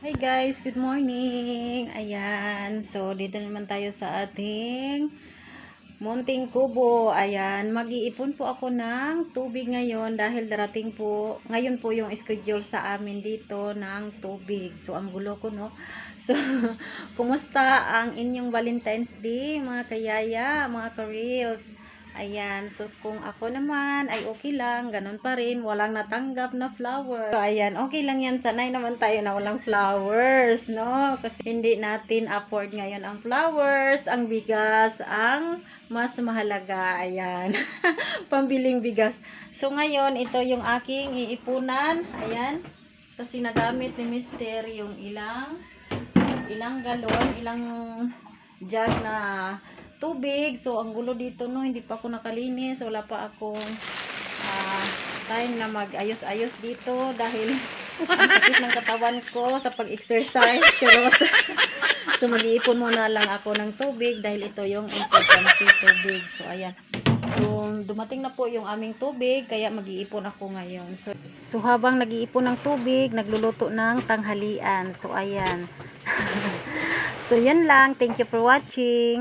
Hi guys, good morning. Ayan, so dito naman tayo sa ating munting kubo. Ayan, mag-iipon po ako ng tubig ngayon dahil darating po, ngayon po yung schedule sa amin dito ng tubig. So, ang gulo ko, no? So, kumusta ang inyong Valentine's Day, mga kayaya, mga ka-reels? Ayan, so kung ako naman ay okay lang, ganun pa rin, walang natanggap na flower. So, ayan, okay lang yan, sanay naman tayo na walang flowers, no? Kasi hindi natin afford ngayon ang flowers, ang bigas, ang mas mahalaga, ayan, pambiling bigas. So ngayon, ito yung aking iipunan, ayan, kasi nagamit ni Mister yung ilang, ilang galon, ilang jug na tubig. So, ang gulo dito, no, hindi pa ako nakalinis. Wala pa akong ah, time na mag-ayos-ayos dito dahil ang ng katawan ko sa pag-exercise. Charot. so, mag-iipon muna lang ako ng tubig dahil ito yung importante tubig. So, ayan. So, dumating na po yung aming tubig, kaya mag-iipon ako ngayon. So, so habang nag-iipon ng tubig, nagluluto ng tanghalian. So, ayan. so, yan lang. Thank you for watching.